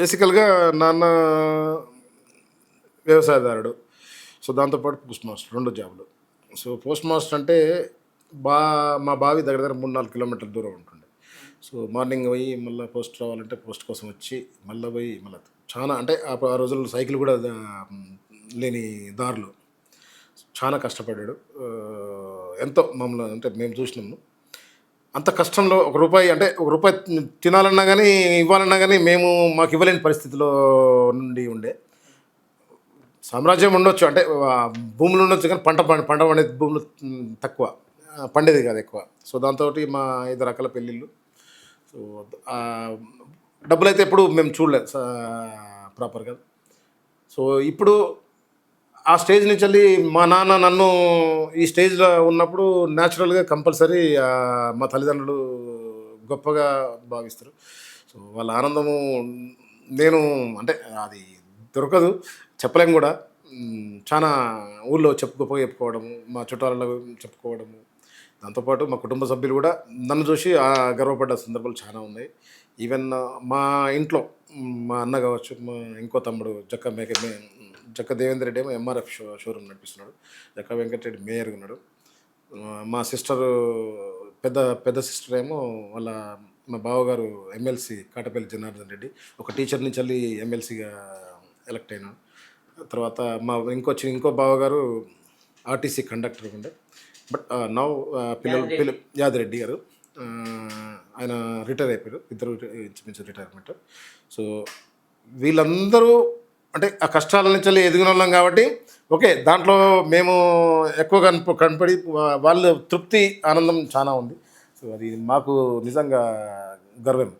బేసికల్గా నాన్న వ్యవసాయదారుడు. సో దాంతోపాటు పోస్ట్ మాస్టర్ రెండు జాబులు సో పోస్ట్ మాస్టర్ అంటే బా మా బావి దగ్గర దగ్గర మూడు నాలుగు కిలోమీటర్ల దూరం ఉంటుండే. సో మార్నింగ్ పోయి మళ్ళీ పోస్ట్ రావాలంటే పోస్ట్ కోసం వచ్చి మళ్ళీ పోయి మళ్ళీ చాలా అంటే ఆ రోజుల్లో సైకిల్ కూడా లేని దారులు. చాలా కష్టపడ్డాడు. ఎంతో మమ్మల్ని అంటే మేము చూసినాము. అంత కష్టంలో ఒక రూపాయి అంటే ఒక రూపాయి తినాలన్నా కానీ ఇవ్వాలన్నా కానీ మేము మాకు ఇవ్వలేని పరిస్థితిలో నుండి ఉండే. సామ్రాజ్యం ఉండొచ్చు అంటే భూములు ఉండొచ్చు కానీ పంట పంట పండేది భూములు తక్కువ. పండేది కాదు ఎక్కువ. సో దాంతో మా ఐదు రకాల పెళ్ళిళ్ళు. సో డబ్బులు అయితే ఎప్పుడు మేము చూడలేదు ప్రాపర్గా. సో ఇప్పుడు ఆ స్టేజ్ నుంచి వెళ్ళి మా నాన్న నన్ను ఈ స్టేజ్లో ఉన్నప్పుడు న్యాచురల్గా కంపల్సరీ మా తల్లిదండ్రులు గొప్పగా భావిస్తారు. సో వాళ్ళ ఆనందము నేను అంటే అది దొరకదు చెప్పలేము కూడా. చాలా ఊళ్ళో చెప్పు గొప్పగా చెప్పుకోవడము మా చుట్టాలలో చెప్పుకోవడము. దాంతోపాటు మా కుటుంబ సభ్యులు కూడా నన్ను చూసి గర్వపడ్డ సందర్భాలు చాలా ఉన్నాయి. ఈవెన్ మా ఇంట్లో మా అన్న కావచ్చు మా ఇంకో తమ్ముడు జక్క మేక జక్క దేవేంద్ర రెడ్డి ఏమో ఎంఆర్ఎఫ్ షో షోరూమ్ నడిపిస్తున్నాడు. జక్క వెంకటరెడ్డి మేయర్గా ఉన్నాడు. మా సిస్టర్ పెద్ద పెద్ద సిస్టర్ ఏమో వాళ్ళ మా బావగారు ఎమ్మెల్సీ కాటపల్లి జనార్దన్ రెడ్డి. ఒక టీచర్ నుంచి వెళ్ళి ఎమ్మెల్సీగా ఎలక్ట్ అయినాడు. తర్వాత మా ఇంకొచ్చి ఇంకో బావగారు ఆర్టీసీ కండక్టర్ ఉండే. బట్ నౌ పిల్లలు పిల్ల యాదిరెడ్డి గారు. ఆయన రిటైర్ అయిపోయారు. ఇద్దరు ఇంచుమించు రిటైర్మెంట్ సో వీళ్ళందరూ అంటే ఆ కష్టాల నుంచి వెళ్ళి ఎదిగిన వాళ్ళం కాబట్టి ఓకే దాంట్లో మేము ఎక్కువ కనప కనపడి వాళ్ళు వాళ్ళ తృప్తి ఆనందం చాలా ఉంది. సో అది మాకు నిజంగా గర్వం.